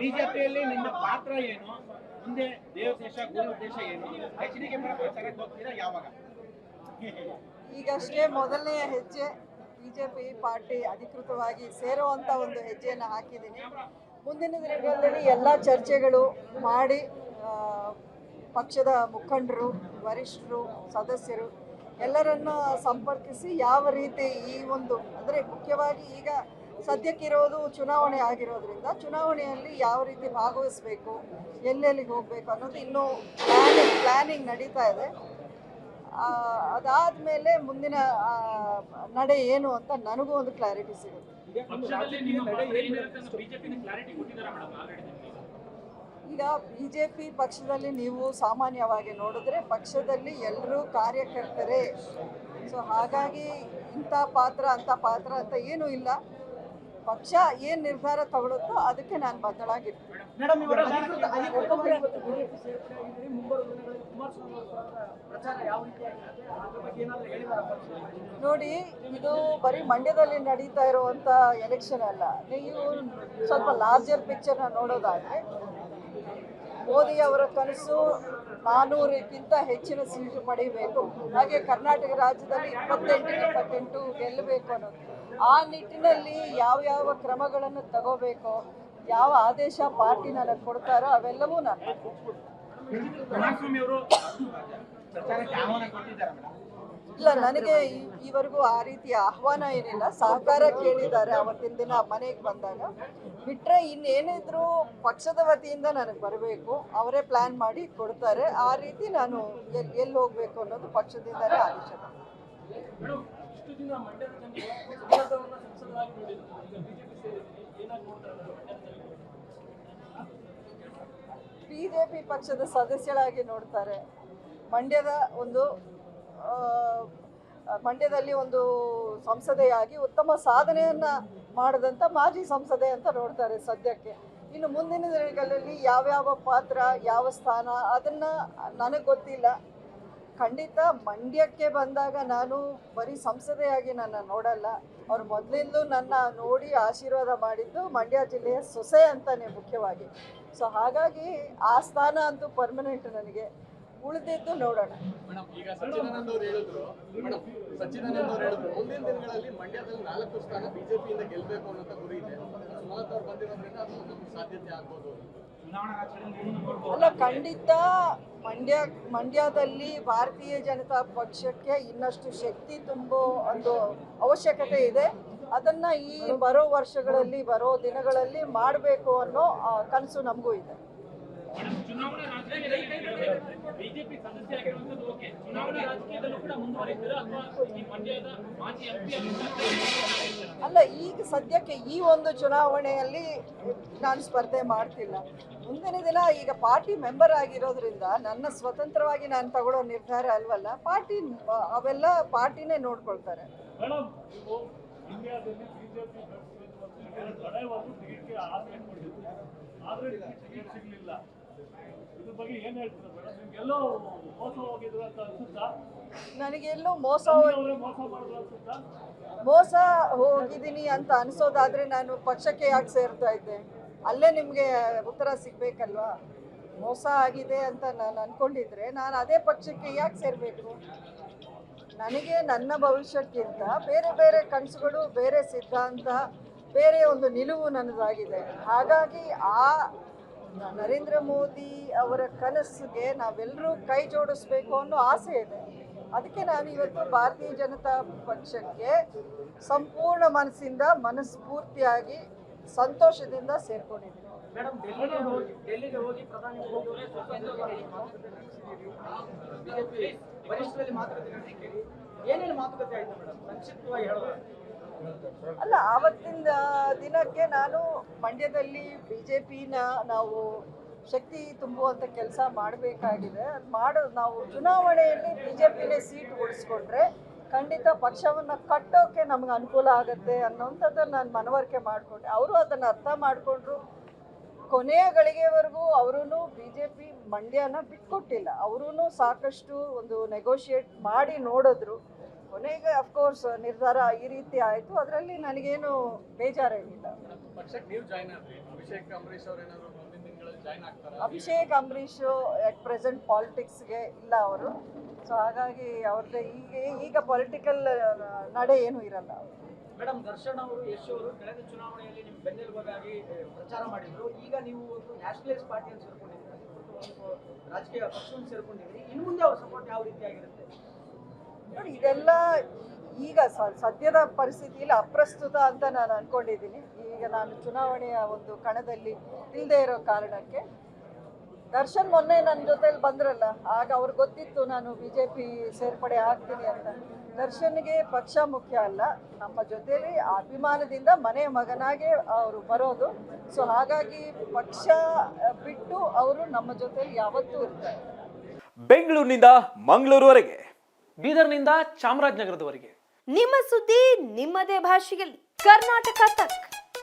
ಬಿಜೆಪಿಯಲ್ಲಿ ನಿಮ್ಮ ಪಾತ್ರ ಏನು? ಮುಂದೆ ದೇವದೇಶ ಗುರು ದೇಶ ಏನು? ಎಚ್ ಡಿ ಕೆ ಪರ ಪ್ರಚಾರಕ್ಕೆ ಹೋಗ್ತೀರಾ ಯಾವಾಗ? ಈಗಷ್ಟೇ ಮೊದಲನೆಯ ಹೆಜ್ಜೆ ಬಿಜೆಪಿ ಪಾರ್ಟಿ ಅಧಿಕೃತವಾಗಿ ಸೇರುವಂತ ಒಂದು ಹೆಜ್ಜೆಯನ್ನು ಹಾಕಿದ್ದೀನಿ. ಮುಂದಿನ ದಿನಗಳಲ್ಲಿ ಎಲ್ಲ ಚರ್ಚೆಗಳು ಮಾಡಿ ಪಕ್ಷದ ಮುಖಂಡರು, ವರಿಷ್ಠರು, ಸದಸ್ಯರು ಎಲ್ಲರನ್ನ ಸಂಪರ್ಕಿಸಿ ಯಾವ ರೀತಿ ಈ ಒಂದು, ಅಂದರೆ ಮುಖ್ಯವಾಗಿ ಈಗ ಸದ್ಯಕ್ಕಿರೋದು ಚುನಾವಣೆ ಆಗಿರೋದ್ರಿಂದ ಚುನಾವಣೆಯಲ್ಲಿ ಯಾವ ರೀತಿ ಭಾಗವಹಿಸಬೇಕು ಎಲ್ಲೆಲ್ಲಿಗೆ ಹೋಗಬೇಕು ಅನ್ನೋದು ಇನ್ನೂ ಪ್ಲಾನಿಂಗ್ ಪ್ಲಾನಿಂಗ್ ನಡೀತಾ ಇದೆ. ಅದಾದಮೇಲೆ ಮುಂದಿನ ನಡೆ ಏನು ಅಂತ ನನಗೂ ಒಂದು ಕ್ಲಾರಿಟಿ ಸಿಗುತ್ತೆ. ಈಗ ಬಿ ಜೆ ಪಿ ಪಕ್ಷದಲ್ಲಿ ನೀವು ಸಾಮಾನ್ಯವಾಗಿ ನೋಡಿದ್ರೆ ಪಕ್ಷದಲ್ಲಿ ಎಲ್ಲರೂ ಕಾರ್ಯಕರ್ತರೇ. ಸೊ ಹಾಗಾಗಿ ಇಂಥ ಪಾತ್ರ ಅಂಥ ಪಾತ್ರ ಅಂತ ಏನೂ ಇಲ್ಲ. ಪಕ್ಷ ಏನು ನಿರ್ಧಾರ ತಗೊಳುತ್ತೋ ಅದಕ್ಕೆ ನಾನು ಬದಲಾಗಿರ್ತೀನಿ ನೋಡಿ ಇದು ಬರೀ ಮಂಡ್ಯದಲ್ಲಿ ನಡೀತಾ ಇರುವಂಥ ಎಲೆಕ್ಷನ್ ಅಲ್ಲ. ನೀವು ಸ್ವಲ್ಪ ಲಾರ್ಜರ್ ಪಿಕ್ಚರ್ನ ನೋಡೋದಾದ್ರೆ ಮೋದಿ ಅವರ ಕನಸು ನಾನೂರಕ್ಕಿಂತ ಹೆಚ್ಚಿನ ಸೀಟು ಪಡಿಬೇಕು ಹಾಗೆ ಕರ್ನಾಟಕ ರಾಜ್ಯದಲ್ಲಿ ಇಪ್ಪತ್ತೆಂಟು ಇಪ್ಪತ್ತೆಂಟು ಗೆಲ್ಲಬೇಕು ಅನ್ನೋದು. ಆ ನಿಟ್ಟಿನಲ್ಲಿ ಯಾವ ಯಾವ ಕ್ರಮಗಳನ್ನು ತಗೋಬೇಕು ಯಾವ ಆದೇಶ ಪಾರ್ಟಿ ನನಗೆ ಕೊಡ್ತಾರೋ ಅವೆಲ್ಲವೂ ನಾನು ಇಲ್ಲ ನನಗೆ ಈವರೆಗೂ ಆ ರೀತಿಯ ಆಹ್ವಾನ ಏನಿಲ್ಲ. ಸಹಕಾರ ಕೇಳಿದ್ದಾರೆ ಅವತ್ತಿನ ದಿನ ಮನೆಗೆ ಬಂದಾಗ. ಬಿಟ್ಟರೆ ಇನ್ನೇನಿದ್ರು ಪಕ್ಷದ ವತಿಯಿಂದ ನನಗೆ ಬರಬೇಕು. ಅವರೇ ಪ್ಲ್ಯಾನ್ ಮಾಡಿ ಕೊಡ್ತಾರೆ. ಆ ರೀತಿ ನಾನು ಎಲ್ಲಿ ಎಲ್ಲಿ ಹೋಗಬೇಕು ಅನ್ನೋದು ಪಕ್ಷದಿಂದಲೇ ಆದೇಶ ಇಷ್ಟು ದಿನ ಮಂಡ್ಯದ ಜನರು ಸಂಸದರಾಗಿ ಬಿಜೆಪಿ ಪಕ್ಷದ ಸದಸ್ಯರಾಗಿ ನೋಡ್ತಾರೆ. ಮಂಡ್ಯದ ಒಂದು ಮಂಡ್ಯದಲ್ಲಿ ಒಂದು ಸಂಸದೆಯಾಗಿ ಉತ್ತಮ ಸಾಧನೆಯನ್ನು ಮಾಡಿದಂಥ ಮಾಜಿ ಸಂಸದೆ ಅಂತ ನೋಡ್ತಾರೆ ಸದ್ಯಕ್ಕೆ. ಇನ್ನು ಮುಂದಿನ ದಿನಗಳಲ್ಲಿ ಯಾವ್ಯಾವ ಪಾತ್ರ, ಯಾವ ಸ್ಥಾನ, ಅದನ್ನು ನನಗೆ ಗೊತ್ತಿಲ್ಲ. ಖಂಡಿತ ಮಂಡ್ಯಕ್ಕೆ ಬಂದಾಗ ನಾನು ಬರೀ ಸಂಸದೆಯಾಗಿ ನನ್ನ ನೋಡಲ್ಲ. ಅವ್ರು ಮೊದಲಿಂದಲೂ ನನ್ನ ನೋಡಿ ಆಶೀರ್ವಾದ ಮಾಡಿದ್ದು ಮಂಡ್ಯ ಜಿಲ್ಲೆಯ ಸೊಸೆ ಅಂತಾನೆ ಮುಖ್ಯವಾಗಿ. ಸೊ ಹಾಗಾಗಿ ಆ ಸ್ಥಾನ ಅಂತೂ ಪರ್ಮನೆಂಟ್ ನನಗೆ. ಉಳಿದಿದ್ದು ನೋಡೋಣ. ಸಾಧ್ಯತೆ ಆಗ್ಬೋದು ಅಲ್ಲ ಖಂಡಿತ ಮಂಡ್ಯ ಮಂಡ್ಯದಲ್ಲಿ ಭಾರತೀಯ ಜನತಾ ಪಕ್ಷಕ್ಕೆ ಇನ್ನಷ್ಟು ಶಕ್ತಿ ತುಂಬೋ ಒಂದು ಅವಶ್ಯಕತೆ ಇದೆ. ಅದನ್ನ ಈ ಬರೋ ವರ್ಷಗಳಲ್ಲಿ ಬರೋ ದಿನಗಳಲ್ಲಿ ಮಾಡಬೇಕು ಅನ್ನೋ ಕನಸು ನಮಗೂ ಇದೆ. ಅಲ್ಲ ಈಗ ಸದ್ಯಕ್ಕೆ ಈ ಒಂದು ಚುನಾವಣೆಯಲ್ಲಿ ನಾನು ಸ್ಪರ್ಧೆ ಮಾಡ್ತಿಲ್ಲ. ಮುಂದಿನ ದಿನ ಈಗ ಪಾರ್ಟಿ ಮೆಂಬರ್ ಆಗಿರೋದ್ರಿಂದ ನನ್ನ ಸ್ವತಂತ್ರವಾಗಿ ನಾನು ತಗೊಳ್ಳೋ ನಿರ್ಧಾರ ಅಲ್ವಲ್ಲ ಪಾರ್ಟಿ ಅವೆಲ್ಲ ಪಾರ್ಟಿನೇ ನೋಡ್ಕೊಳ್ತಾರೆ. ನನಗೆಲ್ಲೂ ಮೋಸ ಮೋಸ ಹೋಗಿದ್ದೀನಿ ಅಂತ ಅನ್ಸೋದಾದ್ರೆ ನಾನು ಪಕ್ಷಕ್ಕೆ ಯಾಕೆ ಸೇರ್ತಾ ಇದ್ದೆ? ಅಲ್ಲೇ ನಿಮಗೆ ಉತ್ತರ ಸಿಗಬೇಕಲ್ವಾ? ಮೋಸ ಆಗಿದೆ ಅಂತ ನಾನು ಅಂದ್ಕೊಂಡಿದ್ರೆ ನಾನು ಅದೇ ಪಕ್ಷಕ್ಕೆ ಯಾಕೆ ಸೇರಬೇಕು? ನನಗೆ ನನ್ನ ಭವಿಷ್ಯಕ್ಕಿಂತ ಬೇರೆ ಬೇರೆ ಕನಸುಗಳು, ಬೇರೆ ಸಿದ್ಧಾಂತ, ಬೇರೆ ಒಂದು ನಿಲುವು ನನ್ನದಾಗಿದೆ. ಹಾಗಾಗಿ ಆ ನರೇಂದ್ರ ಮೋದಿ ಅವರ ಕನಸಿಗೆ ನಾವೆಲ್ಲರೂ ಕೈ ಜೋಡಿಸ್ಬೇಕು ಅನ್ನೋ ಆಸೆ ಇದೆ. ಅದಕ್ಕೆ ನಾನು ಇವತ್ತು ಭಾರತೀಯ ಜನತಾ ಪಕ್ಷಕ್ಕೆ ಸಂಪೂರ್ಣ ಮನಸ್ಸಿಂದ ಮನಸ್ಫೂರ್ತಿಯಾಗಿ ಸಂತೋಷದಿಂದ ಸೇರ್ಕೊಂಡಿದ್ದೀನಿ. ಅಲ್ಲ ಆವತ್ತಿನ ದಿನಕ್ಕೆ ನಾನು ಮಂಡ್ಯದಲ್ಲಿ ಬಿ ಜೆ ಪಿನ ನಾವು ಶಕ್ತಿ ತುಂಬುವಂಥ ಕೆಲಸ ಮಾಡಬೇಕಾಗಿದೆ. ಅದು ಮಾಡೋ ನಾವು ಚುನಾವಣೆಯಲ್ಲಿ ಬಿ ಜೆ ಪಿನೇ ಸೀಟ್ ಉಳಿಸ್ಕೊಂಡ್ರೆ ಖಂಡಿತ ಪಕ್ಷವನ್ನು ಕಟ್ಟೋಕೆ ನಮ್ಗೆ ಅನುಕೂಲ ಆಗುತ್ತೆ ಅನ್ನೋಂಥದ್ದನ್ನು ನಾನು ಮನವರಿಕೆ ಮಾಡಿಕೊಂಡೆ. ಅವರು ಅದನ್ನು ಅರ್ಥ ಮಾಡಿಕೊಂಡ್ರು. ಕೊನೆಯ ಗಳಿಗೆವರೆಗೂ ಅವರೂ ಬಿ ಜೆ ಪಿ ಮಂಡ್ಯನ ಬಿಟ್ಕೊಟ್ಟಿಲ್ಲ. ಅವರೂ ಸಾಕಷ್ಟು ಒಂದು ನೆಗೋಷಿಯೇಟ್ ಮಾಡಿ ನೋಡಿದ್ರು. ಕೊನೆಗೆ ಅಫ್ಕೋರ್ಸ್ ನಿರ್ಧಾರ ಈ ರೀತಿ ಆಯಿತು. ಅದರಲ್ಲಿ ನನಗೇನು ಆಗ್ತಾರಾ? ಅಭಿಷೇಕ್ ಅಂಬರೀಷ್ ಅಟ್ ಪ್ರೆಸೆಂಟ್ ಪಾಲಿಟಿಕ್ಸ್ಗೆ ಇಲ್ಲ ಅವರು. ಸೊ ಹಾಗಾಗಿ ಅವ್ರದ್ದು ಈಗ ಈಗ ಪೊಲಿಟಿಕಲ್ ನಡೆ ಏನೂ ಇರಲ್ಲ. ಮೇಡಮ್ ದರ್ಶನ್ ಅವರು ಯಶ್ ಅವರು ಕಳೆದ ಚುನಾವಣೆಯಲ್ಲಿ ನಿಮ್ಮ ಬೆನ್ನೆಲುಬಾಗಿ ಪ್ರಚಾರ ಮಾಡಿದ್ರು. ಈಗ ನೀವು ಒಂದು ನ್ಯಾಷನಲಿಸ್ಟ್ ಪಾರ್ಟಿಯಲ್ಲಿ ಸೇರ್ಕೊಂಡಿದ್ದೀರಿ ರಾಜಕೀಯ ಪಕ್ಷವನ್ನು ಸೇರ್ಕೊಂಡಿದ್ದೀರಿ. ಇನ್ನು ಮುಂದೆ ಅವ್ರ ಸಪೋರ್ಟ್ ಯಾವ ರೀತಿಯಾಗಿರುತ್ತೆ? ನೋಡಿ ಇದೆಲ್ಲ ಈಗ ಸದ್ಯದ ಪರಿಸ್ಥಿತಿಯಲ್ಲಿ ಅಪ್ರಸ್ತುತ ಅಂತ ನಾನು ಅನ್ಕೊಂಡಿದ್ದೀನಿ. ಈಗ ನಾನು ಚುನಾವಣೆಯ ಒಂದು ಕಣದಲ್ಲಿ ಇಲ್ಲದೆ ಇರೋ ಕಾರಣಕ್ಕೆ ದರ್ಶನ್ ಮೊನ್ನೆ ನನ್ನ ಜೊತೆಲಿ ಬಂದ್ರಲ್ಲ ಆಗ ಅವ್ರಿಗೆ ಗೊತ್ತಿತ್ತು ನಾನು ಬಿ ಜೆ ಪಿ ಸೇರ್ಪಡೆ ಆಗ್ತೀನಿ ಅಂತ. ದರ್ಶನ್ಗೆ ಪಕ್ಷ ಮುಖ್ಯ ಅಲ್ಲ ನಮ್ಮ ಜೊತೆಲಿ ಅಭಿಮಾನದಿಂದ ಮನೆ ಮಗನಾಗೆ ಅವರು ಬರೋದು. ಸೊ ಹಾಗಾಗಿ ಪಕ್ಷ ಬಿಟ್ಟು ಅವರು ನಮ್ಮ ಜೊತೆಲಿ ಯಾವತ್ತೂ ಇರ್ತಾರೆ. ಬೆಂಗಳೂರಿನಿಂದ ಮಂಗಳೂರುವರೆಗೆ ಬೀದರ್ನಿಂದ ಚಾಮರಾಜನಗರದವರೆಗೆ. ನಿಮ್ಮ ಸುದ್ದಿ ನಿಮ್ಮದೇ ಭಾಷೆಯಲ್ಲಿ. ಕರ್ನಾಟಕ ತಕ್.